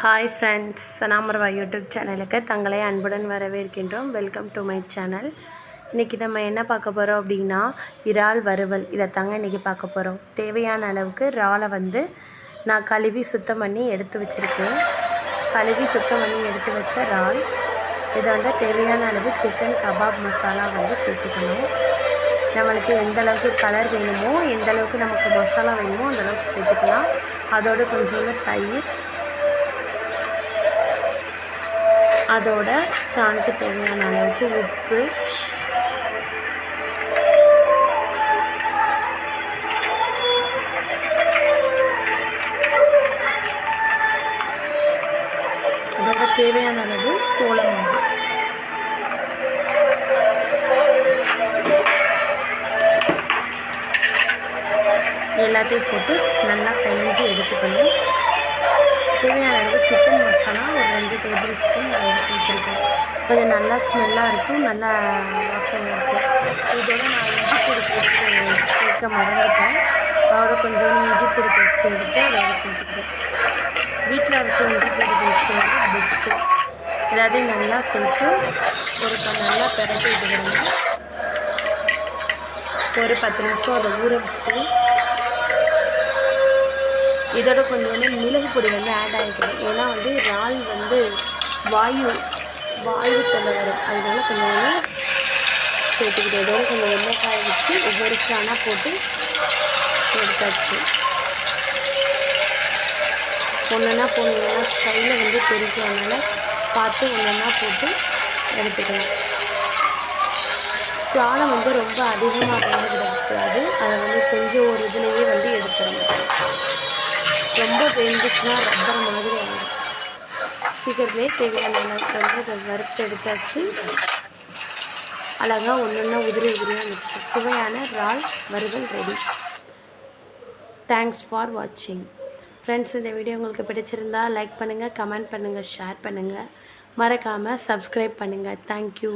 Hi friends சனாமர்வா YouTube சேனலுக்கு தங்களை அன்புடன் வரவேற்கின்றோம். வெல்கம் டு மை சேனல் இன்றைக்கி நம்ம என்ன பார்க்க போகிறோம் அப்படின்னா இறால் வறுவல். இதை தாங்க இன்றைக்கி பார்க்க போகிறோம் தேவையான அளவுக்கு இறாலை வந்து நான் கழுவி சுத்தம் பண்ணி எடுத்து வச்சுருக்கேன். கழுவி சுத்தம் பண்ணி எடுத்து வச்ச இறால். இதை வந்து தேவையான அளவு சிக்கன் கபாப் மசாலா வந்து சேர்த்துக்கணும். நம்மளுக்கு எந்த அளவுக்கு கலர் வேணுமோ எந்த அளவுக்கு நமக்கு மசாலா வேணுமோ அந்தளவுக்கு சேர்த்துக்கலாம். அதோடு கொஞ்சோண்டு தயிர் அதோட ப்ரானுக்கு தேவையான அளவுக்கு உப்பு. அதோட தேவையான அளவு சோளம் எல்லாத்தையும் போட்டு நல்லா கழிஞ்சு எடுத்துக்கணும். தேவையான அளவு சிக்கன் மசாலா ஒரு ரெண்டு டேபிள் ஸ்பூன் சேர்த்துருக்கேன். கொஞ்சம் நல்லா ஸ்மெல்லாக இருக்கும் நல்லா வாசனையாக இருக்கும். இதோட நான் இஞ்சி பொடி பேஸ்ட்டு சேர்க்க மறந்துட்டேன். அதோட கொஞ்சம் இஞ்சி பொடி பேஸ்ட்டு எடுத்து அதோட சேர்த்துக்கிறேன் வீட்டில் அரைச்ச இஞ்சி பொடி பேஸ்ட்டு வந்து பெஸ்ட்டு எல்லாத்தையும் நல்லா சேர்த்து ஒரு நல்லா பிறகு விட்டுக்கணும் ஒரு பத்து நிமிஷம் அதை ஊற வச்சுட்டு இதோட கொஞ்சம் வந்து மிளகு பொடி வந்து ஆட் ஆகிக்கணும் ஏன்னா வந்து இறால் வந்து வாயு வாயு தொல்லை வரும். அதனால கொஞ்சம் வந்து சேர்த்துக்கிட்டு இதோட கொஞ்சம் எண்ணெய் காய வச்சு ஒவ்வொரு சாணா போட்டு எடுத்தாச்சு. ஒன்றுனா போனீங்கன்னா ஸ்டைலில் வந்து தெரிக்கும் அதனால் பார்த்து ஒன்றா போட்டு எடுத்துக்கலாம். சாணம் வந்து ரொம்ப அதிகமாக பயன்படுத்தக்கூடாது. அதை வந்து கொஞ்சம் ஒரு இதுலேயே வந்து எடுத்துடணும். ரொம்ப வெந்துச்சுன்னா ரப்பர் மாதிரி ஆகிடும் சீக்கிரத்துலேயே தேவையான அளவுக்கு வந்து அதை வறுத்து எடுத்தாச்சு. அழகாக ஒன்று ஒன்றா உதிரி உதிரியாக இருந்துச்சு சுவையான ரால் வறுவல் ரெடி. தேங்க்ஸ் ஃபார் வாட்சிங் ஃப்ரெண்ட்ஸ் இந்த வீடியோ உங்களுக்கு பிடிச்சிருந்தா லைக் பண்ணுங்கள் கமெண்ட் பண்ணுங்கள் ஷேர் பண்ணுங்கள் மறக்காமல் சப்ஸ்கிரைப் பண்ணுங்கள் தேங்க்யூ